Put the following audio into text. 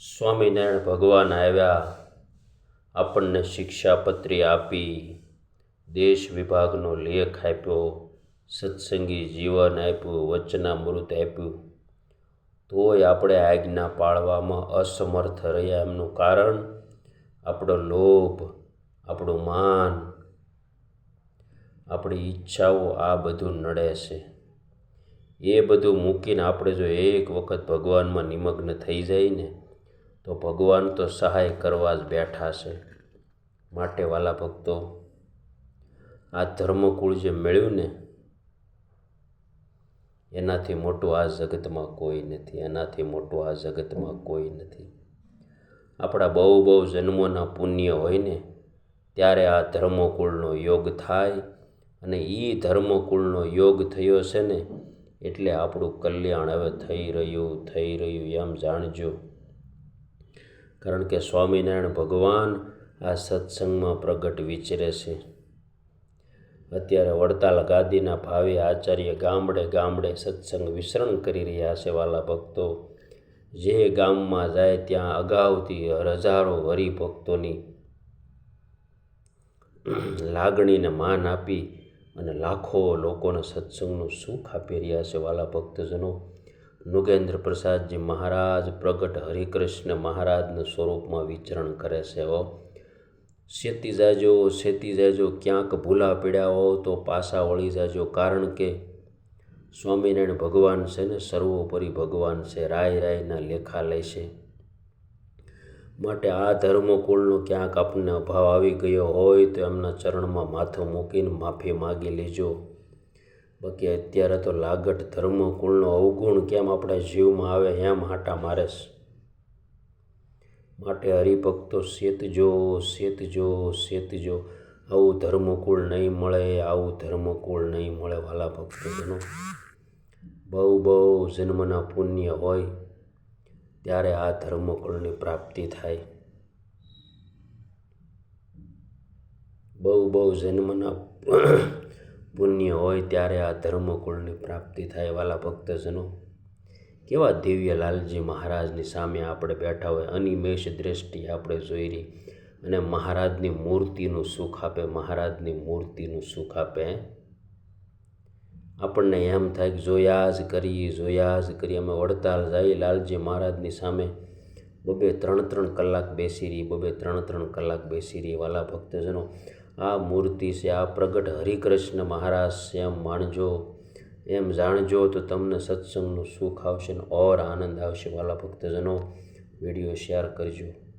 સ્વામિનારાયણ ભગવાન આવ્યા, આપણને શિક્ષાપત્રી આપી, દેશ વિભાગનો લેખ આપ્યો, સત્સંગી જીવન આપ્યું, વચનામૃત આપ્યું. તોય આપણે આજ્ઞા પાળવામાં અસમર્થ રહ્યા એમનું કારણ, આપણો લોભ, આપણું માન, આપણી ઈચ્છાઓ આ બધું નડે છે. એ બધું મૂકીને આપણે જો એક વખત ભગવાનમાં નિમગ્ન થઈ જાય ને તો ભગવાન તો સહાય કરવા જ બેઠા છે. માટે વાલા ભક્તો, આ ધર્મકુળ જે મળ્યું ને, એનાથી મોટું આ જગતમાં કોઈ નથી, એનાથી મોટું આ જગતમાં કોઈ નથી. આપણા બહુ બહુ જન્મોના પુણ્ય હોય ને, ત્યારે આ ધર્મકુળનો યોગ થાય અને એ ધર્મકુળનો યોગ થયો છે ને, એટલે આપણું કલ્યાણ હવે થઈ રહ્યું થઈ રહ્યું, એમ જાણજો. કારણ કે સ્વામિનારાયણ ભગવાન આ સત્સંગમાં પ્રગટ વિચરે છે. અત્યારે વડતાલ ગાદીના ભાવે આચાર્ય ગામડે ગામડે સત્સંગ વિસરણ કરી રહ્યા છે વાલા ભક્તો. જે ગામમાં જાય ત્યાં અગાઉથી હજારો હરિભક્તોની લાગણીને માન આપી અને લાખો લોકોને સત્સંગનું સુખ આપી રહ્યા છે વાલા ભક્તજનો. નુગેન્દ્ર પ્રસાદજી મહારાજ પ્રગટ હરિકૃષ્ણ મહારાજના સ્વરૂપમાં વિચરણ કરે છે, હો. સેતી જાજો સેતી જાજો, ક્યાંક ભૂલા પીડ્યા હો તો પાસા વળી જાજો. કારણ કે સ્વામિનારાયણ ભગવાન છે ને, સર્વોપરી ભગવાન છે, રાય રાયના લેખા લે છે. માટે આ ધર્મકુળનો ક્યાંક આપણને અભાવ આવી ગયો હોય તો એમના ચરણમાં માથું મૂકીને માફી માગી લેજો. બાકી અત્યારે તો લાગટ ધર્મકુળનો અવગુણ કેમ આપણા જીવમાં આવે એમ હાટા મારે માટે હરિભક્તો સેતજો સેતજો સેતજો આવું ધર્મકુળ નહીં મળે, આવું ધર્મકુળ નહીં મળે વાલા ભક્તોનો બહુ બહુ જન્મના પુણ્ય હોય ત્યારે આ ધર્મકુળની પ્રાપ્તિ થાય. બહુ બહુ જન્મના પુણ્ય હોય ત્યારે આ ધર્મકુળની પ્રાપ્તિ થાય વાલા ભક્તજનો. કેવા દિવ્ય લાલજી મહારાજની સામે આપણે બેઠા હોય, અનિમેષ દ્રષ્ટિ આપણે જોઈ રહી અને મહારાજની મૂર્તિનું સુખ આપે, મહારાજની મૂર્તિનું સુખ આપે. આપણને એમ થાય કે જોયા જ કરીએ, જોયા જ કરીએ, અમે વડતાલ જઈએ લાલજી મહારાજની સામે. બબે ત્રણ ત્રણ કલાક બેસી રહી, બબે ત્રણ ત્રણ કલાક બેસી રહી વાલા ભક્તજનો. આ મૂર્તિ છે, આ પ્રગટ હરિકૃષ્ણ મહારાજ છે, એમ માણજો એમ જાણજો તો તમને સત્સંગનું સુખ આવશે ને ઓર આનંદ આવશે, વાલા ભક્તજનો. વીડિયો શેર કરજો.